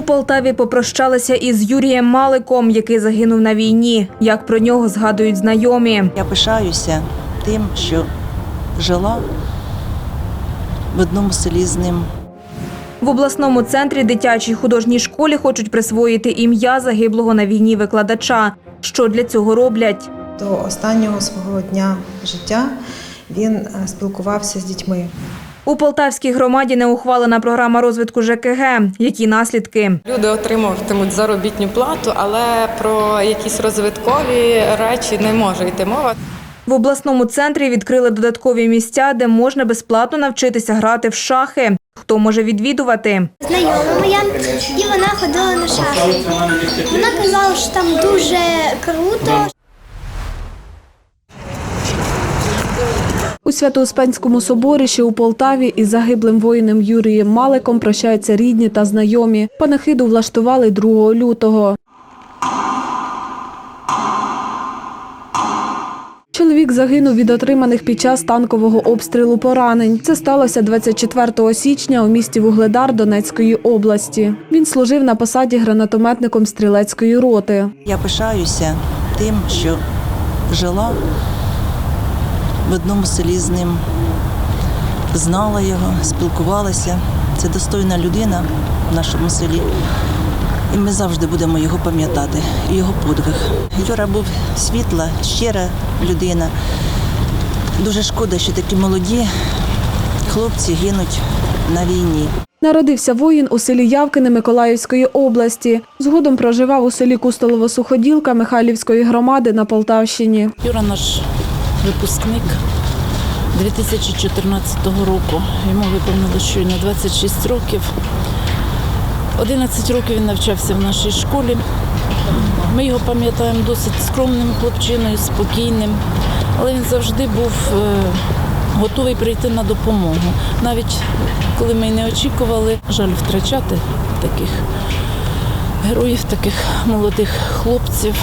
У Полтаві попрощалися із Юрієм Маликом, який загинув на війні. Як про нього згадують знайомі. Я пишаюся тим, що жила в одному селі з ним. В обласному центрі дитячій художній школі хочуть присвоїти ім'я загиблого на війні викладача. Що для цього роблять? До останнього свого дня життя він е, спілкувався з дітьми. У Полтавській громаді не ухвалена програма розвитку ЖКГ. Які наслідки? Люди отримуватимуть заробітну плату, але про якісь розвиткові речі не може йти мова. В обласному центрі відкрили додаткові місця, де можна безплатно навчитися грати в шахи. Хто може відвідувати? знайома моя, і вона ходила на шахи. Вона казала, що там дуже круто. У Свято-Успенському соборі, що у Полтаві, із загиблим воїном Юрієм Маликом прощаються рідні та знайомі. Панахиду влаштували 2 лютого. Чоловік загинув від отриманих під час танкового обстрілу поранень. Це сталося 24 січня у місті Вугледар Донецької області. Він служив на посаді гранатометником стрілецької роти. Я пишаюся тим, що жила в одному селі з ним, знала його, спілкувалася. Це достойна людина в нашому селі. І ми завжди будемо його пам'ятати, його подвиг. Юра був світла, щира людина. Дуже шкода, що такі молоді хлопці гинуть на війні. Народився воїн у селі Явкине Миколаївської області. Згодом проживав у селі Кустолово-Суходілка Михайлівської громади на Полтавщині. Юра наш випускник 2014 року. Йому виповнилося щойно 26 років. 11 років він навчався в нашій школі. Ми його пам'ятаємо досить скромним хлопчиною, спокійним, але він завжди був е, готовий прийти на допомогу. Навіть коли ми не очікували, жаль втрачати таких героїв, таких молодих хлопців.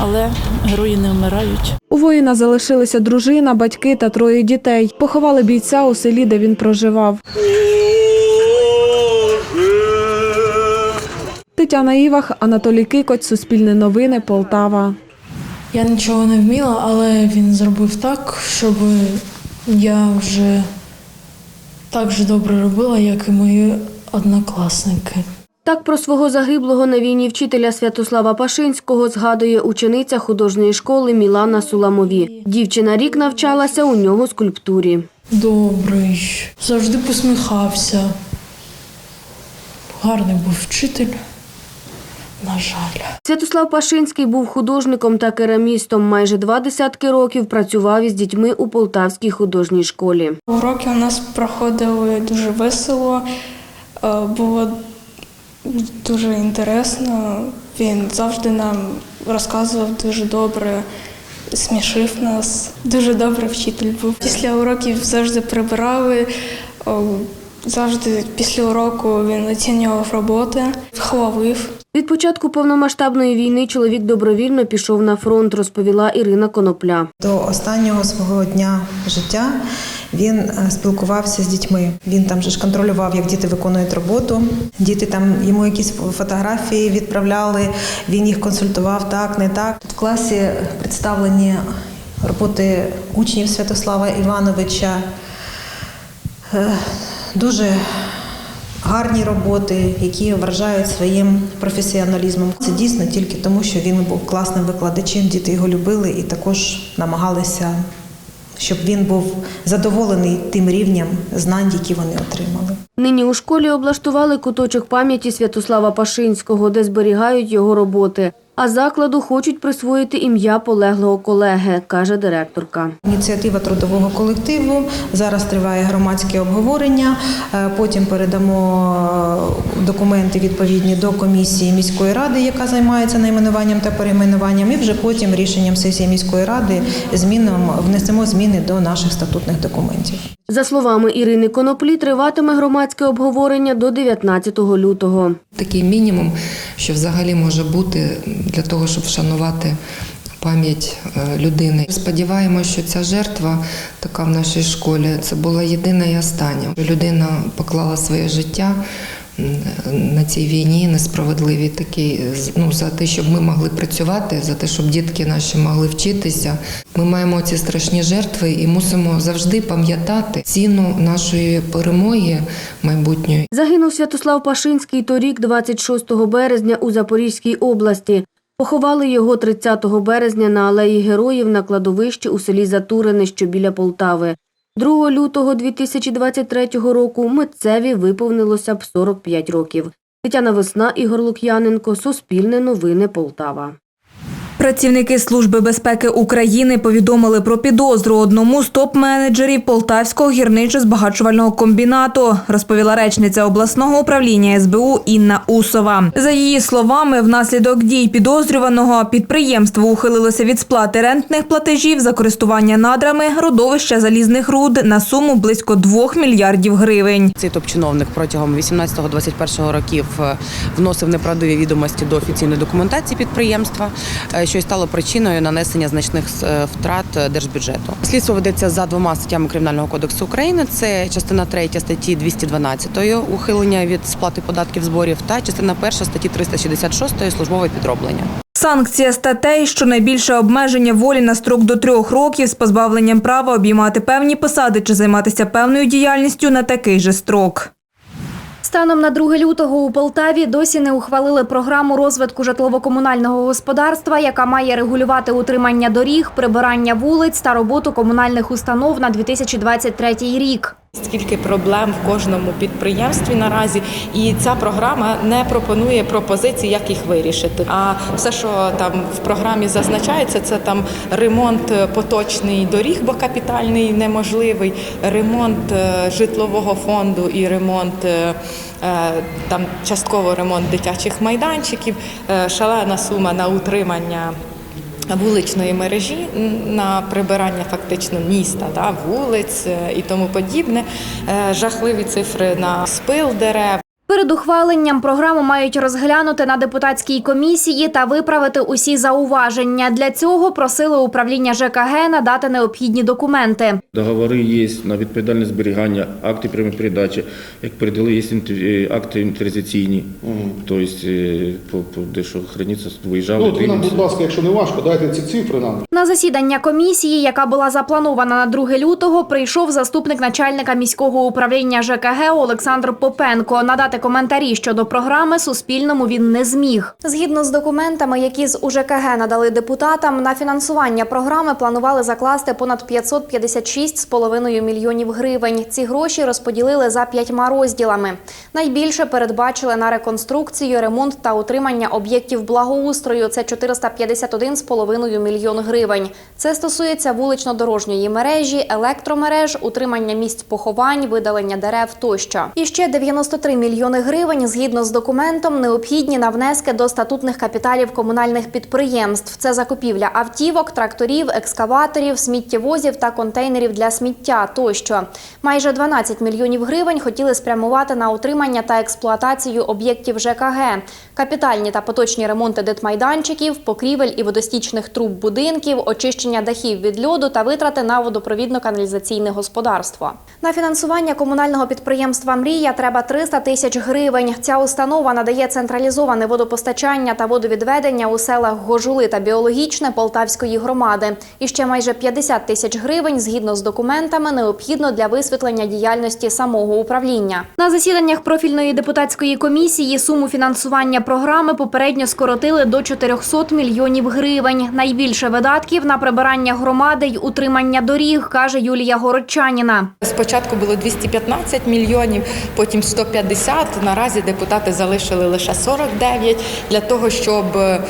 Але герої не вмирають. У воїна залишилися дружина, батьки та троє дітей. Поховали бійця у селі, де він проживав. Тетяна Івах, Анатолій Кикоць, Суспільне новини, Полтава. Я нічого не вміла, але він зробив так, щоб я вже так же добре робила, як і мої однокласники. Так про свого загиблого на війні вчителя Святослава Пашинського згадує учениця художньої школи Мілана Суламові. Дівчина рік навчалася у нього скульптурі. Добрий, завжди посміхався. Гарний був вчитель. На жаль. Святослав Пашинський був художником та керамістом. Майже два десятки років працював із дітьми у Полтавській художній школі. Уроки у нас проходили дуже весело, е, було дуже інтересно. Він завжди нам розказував дуже добре, смішив нас. Дуже добрий вчитель був. Після уроків завжди прибирали. Завжди після уроку він оцінював роботи, хвалив. Від початку повномасштабної війни чоловік добровільно пішов на фронт, розповіла Ірина Конопля. До останнього свого дня життя він е, спілкувався з дітьми. Він там же ж контролював, як діти виконують роботу. Діти там йому якісь фотографії відправляли. Він їх консультував так, не так. В класі представлені роботи учнів Святослава Івановича. Е, Дуже гарні роботи, які вражають своїм професіоналізмом. Це дійсно тільки тому, що він був класним викладачем, діти його любили і також намагалися, щоб він був задоволений тим рівнем знань, які вони отримали. Нині у школі облаштували куточок пам'яті Святослава Пашинського, де зберігають його роботи. А закладу хочуть присвоїти ім'я полеглого колеги, каже директорка. Ініціатива трудового колективу. Зараз триває громадське обговорення. Е, Потім передамо е, документи відповідні до комісії міської ради, яка займається найменуванням та перейменуванням. І вже потім рішенням сесії міської ради змінам внесемо зміни до наших статутних документів. За словами Ірини Коноплі, триватиме громадське обговорення до 19 лютого. Такий мінімум, що взагалі може бути для того, щоб вшанувати пам'ять е, людини. Сподіваємося, що ця жертва, така в нашій школі, це була єдина і остання. Людина поклала своє життя на цій війні несправедливі такі, ну, за те, щоб ми могли працювати, за те, щоб дітки наші могли вчитися. Ми маємо ці страшні жертви і мусимо завжди пам'ятати ціну нашої перемоги майбутньої. Загинув Святослав Пашинський торік, 26 березня, у Запорізькій області. Поховали його 30 березня на алеї Героїв на кладовищі у селі Затурине, що біля Полтави. 2 лютого 2023 року митцеві виповнилося б 45 років. Тетяна Весна, Ігор Лук'яненко, Суспільне новини Полтава. Працівники Служби безпеки України повідомили про підозру одному з топ-менеджерів Полтавського гірничо-збагачувального комбінату, розповіла речниця обласного управління СБУ Інна Усова. За її словами, внаслідок дій підозрюваного підприємство ухилилося від сплати рентних платежів за користування надрами родовища залізних руд на суму близько 2 мільярдів гривень. Цей топ-чиновник протягом 18-21 років е, вносив неправдиві відомості до офіційної документації підприємства, е, що й стало причиною нанесення значних е, втрат е, держбюджету. Слідство ведеться за двома статтями Кримінального кодексу України. Це частина 3 статті 212 ухилення від сплати податків зборів та частина 1 статті 366 службове підроблення. Санкція статей щонайбільше обмеження волі на строк до трьох років з позбавленням права обіймати певні посади чи займатися певною діяльністю на такий же строк. Станом на 2 лютого у Полтаві досі не ухвалили програму розвитку житлово-комунального господарства, яка має регулювати утримання доріг, прибирання вулиць та роботу комунальних установ на 2023 рік. Скільки проблем в кожному підприємстві наразі, і ця програма не пропонує пропозицій, як їх вирішити. А все, що там в програмі зазначається, це там ремонт е, поточний доріг, бо капітальний неможливий, ремонт е, житлового фонду і ремонт. е, Там частково ремонт дитячих майданчиків, шалена сума на утримання вуличної мережі на прибирання фактично міста, да, вулиць е, і тому подібне. Е, Жахливі цифри на спил дерев. Перед ухваленням програму мають розглянути на депутатській комісії та виправити усі зауваження. Для цього просили управління ЖКГ надати необхідні документи. Договори є на відповідальне зберігання, акти прямої передачі. Як передали, є е, акти інвентаризаційні. Тобто, е, по, по дещо храниться, виїжджали, Ну, нам, будь ласка, якщо не важко, дайте ці цифри нам. На засідання комісії, яка була запланована на 2 лютого, прийшов заступник начальника міського управління ЖКГ Олександр Попенко. Надати коментарі щодо програми Суспільному він не зміг. Згідно з документами, які з УЖКГ надали депутатам, на фінансування програми планували закласти понад 556,5 мільйонів гривень. Ці гроші розподілили за п'ятьма розділами. Найбільше передбачили на реконструкцію, ремонт та утримання об'єктів благоустрою. Це 451,5 мільйон гривень. Це стосується вулично-дорожньої мережі, електромереж, утримання місць поховань, видалення дерев тощо. І ще 93 мільйони гривень, згідно з документом, необхідні на внески до статутних капіталів комунальних підприємств. Це закупівля автівок, тракторів, екскаваторів, сміттєвозів та контейнерів для сміття тощо. Майже 12 мільйонів гривень хотіли спрямувати на утримання та експлуатацію об'єктів ЖКГ, капітальні та поточні ремонти дитмайданчиків, покрівель і водостічних труб будинків, очищення дахів від льоду та витрати на водопровідно-каналізаційне господарство. На фінансування комунального підприємства Мрія треба 300 тисяч гривень. Ця установа надає централізоване водопостачання та водовідведення у селах Гожули та Біологічне Полтавської громади. І ще майже 50 тисяч гривень, згідно з документами, необхідно для висвітлення діяльності самого управління. На засіданнях профільної депутатської комісії суму фінансування програми попередньо скоротили до 400 мільйонів гривень. Найбільше видатків на прибирання громади й утримання доріг, каже Юлія Городчаніна. Спочатку було 215 мільйонів, потім 150. Наразі депутати залишили лише 49 для того, щоб е,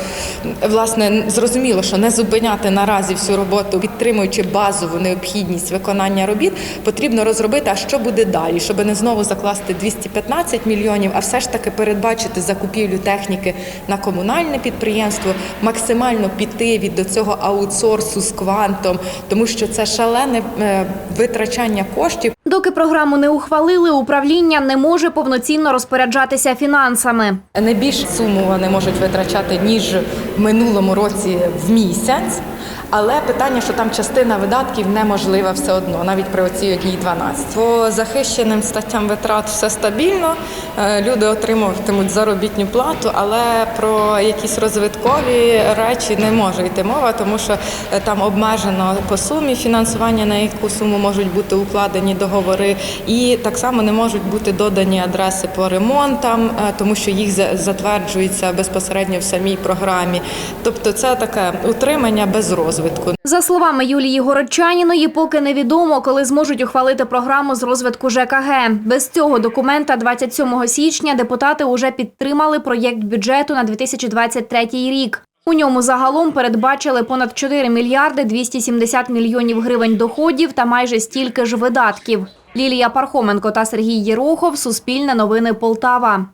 власне зрозуміло, що не зупиняти наразі всю роботу, підтримуючи базову необхідність виконання робіт, потрібно розробити, а що буде далі, щоб не знову закласти 215 мільйонів, а все ж таки передбачити закупівлю техніки на комунальне підприємство, максимально піти від до цього аутсорсу з квантом, тому що це шалене е, витрачання коштів. Доки програму не ухвалили, управління не може повноцінно розпоряджатися фінансами. Не більшу суму вони можуть витрачати ніж в минулому році в місяць. Але питання, що там частина видатків неможлива все одно, навіть при оцій одній 12. По захищеним статтям витрат все стабільно. е, Люди отримуватимуть заробітну плату, але про якісь розвиткові речі не може йти мова, тому що е, там обмежено по сумі фінансування, на яку суму можуть бути укладені договори, і так само не можуть бути додані адреси по ремонтам, е, тому що їх за- затверджується безпосередньо в самій програмі. Тобто це таке утримання без розвитку. За словами Юлії Городчаніної, поки невідомо, коли зможуть ухвалити програму з розвитку ЖКГ. Без цього документа 27 січня депутати уже підтримали проєкт бюджету на 2023 рік. У ньому загалом передбачили понад 4 мільярди 270 мільйонів гривень доходів та майже стільки ж видатків. Лілія Пархоменко та Сергій Єрохов. Суспільне новини Полтава.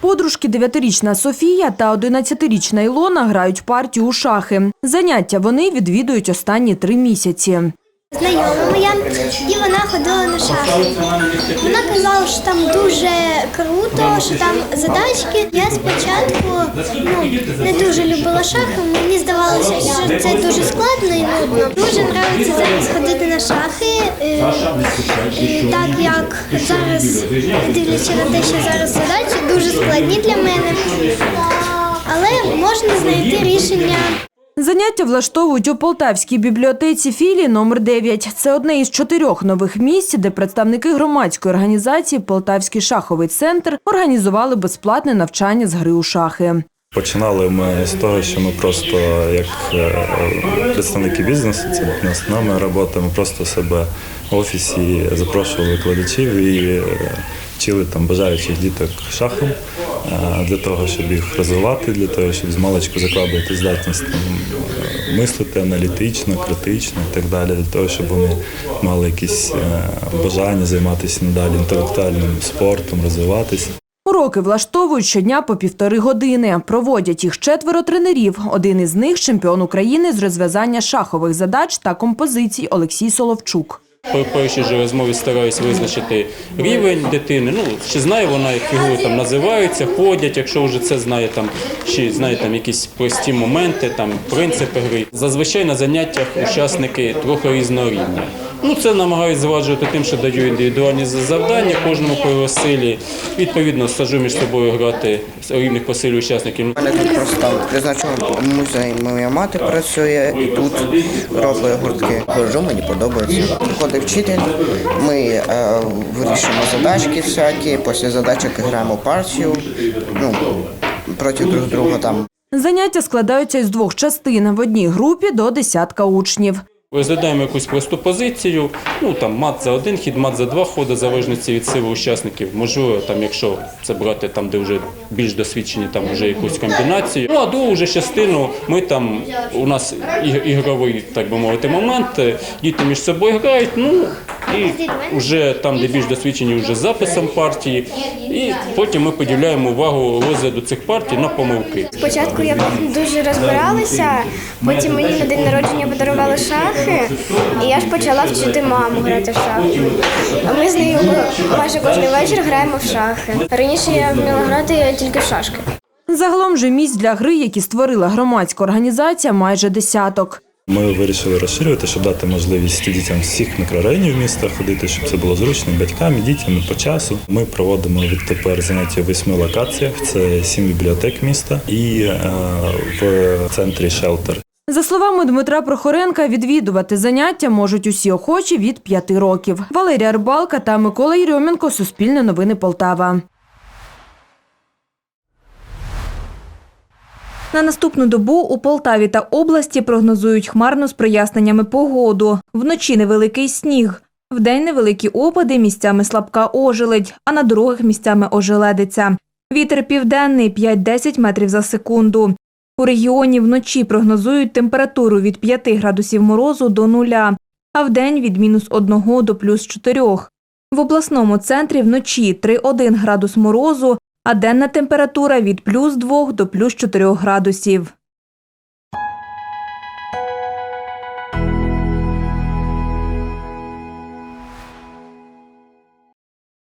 Подружки 9-річна Софія та 11-річна Ілона грають партію у шахи. Заняття вони відвідують останні три місяці. Знайома моя, і вона ходила на шахи. Вона казала, що там дуже круто, що там задачки. Я спочатку ну, не дуже любила шахи. Мені здавалося, що це дуже складно і нудно. Дуже подобається зараз ходити на шахи. е, Так як зараз, дивлячись на те, що зараз задачі дуже складні для мене, але можна знайти рішення. Заняття влаштовують у Полтавській бібліотеці філії номер 9 Це одне із чотирьох нових місць, де представники громадської організації Полтавський шаховий центр організували безплатне навчання з гри у шахи. Починали ми з того, що ми просто як е, представники бізнесу, це у нас нами робота, ми просто себе в офісі запрошували викладачів і е, вчили там бажаючих діток шахом е, для того, щоб їх розвивати, для того, щоб з маличку закладувати здатність там, е, мислити аналітично, критично і так далі, для того, щоб вони мали якісь е, бажання займатися надалі інтелектуальним спортом, розвиватися. Уроки влаштовують щодня по півтори години. Проводять їх четверо тренерів. Один із них чемпіон України з розв'язання шахових задач та композицій Олексій Соловчук. По першій же розмові стараюсь визначити рівень дитини. Ну чи знає вона, як фігури там називаються, ходять, якщо вже це знає там, чи знає там якісь прості моменти, там принципи гри. Зазвичай на заняттях учасники трохи різного рівня. Ну це намагаюсь зважувати тим, що даю індивідуальні завдання кожному по силі. Відповідно, саджу між собою грати з рівних по силі учасників. У мене тут просто там призначений музей. Моя мати працює і тут робить гуртки. Ходжу, мені подобається. Приходить вчитель, ми е, вирішуємо задачки всякі, після задачок граємо партію, ну, проти друг друга там. Заняття складаються із двох частин. В одній групі до десятка учнів. Розглядаємо якусь просту позицію, ну там мат за один хід, мат за два ходи, залежності від сили учасників. Можливо, там, якщо це брати там, де вже більш досвідчені, там вже якусь комбінацію. Ну а другу вже частину ми там у нас іг- ігровий, так би мовити, момент. е, Діти між собою грають. Ну і вже там, де більш досвідчені, вже записом партії. І потім ми поділяємо увагу розгляду цих партій на помилки. Спочатку я дуже розбиралася, потім мені на день народження подарували шахи, і я ж почала вчити маму грати в шахи. А ми з нею майже кожен вечір граємо в шахи. Раніше я вміла грати тільки в шашки. Загалом же місць для гри, які створила громадська організація, майже десяток. Ми вирішили розширювати, щоб дати можливість дітям всіх мікрорайонів міста ходити, щоб це було зручно батькам, і дітям і по часу. Ми проводимо відтепер заняття в восьми локаціях. Це сім бібліотек міста і е, в центрі шелтер. За словами Дмитра Прохоренка, відвідувати заняття можуть усі охочі від п'яти років. Валерія Рибалка та Микола Єрьоменко. Суспільне новини Полтава. На наступну добу у Полтаві та області прогнозують хмарну з проясненнями погоду. Вночі невеликий сніг. Вдень невеликі опади, місцями слабка ожеледь, а на дорогах місцями ожеледиться. Вітер південний 5-10 метрів за секунду. У регіоні вночі прогнозують температуру від 5 градусів морозу до нуля, а вдень від мінус 1 до плюс 4. В обласному центрі вночі 3-1 градус морозу, а денна температура від плюс 2 до плюс 4 градусів.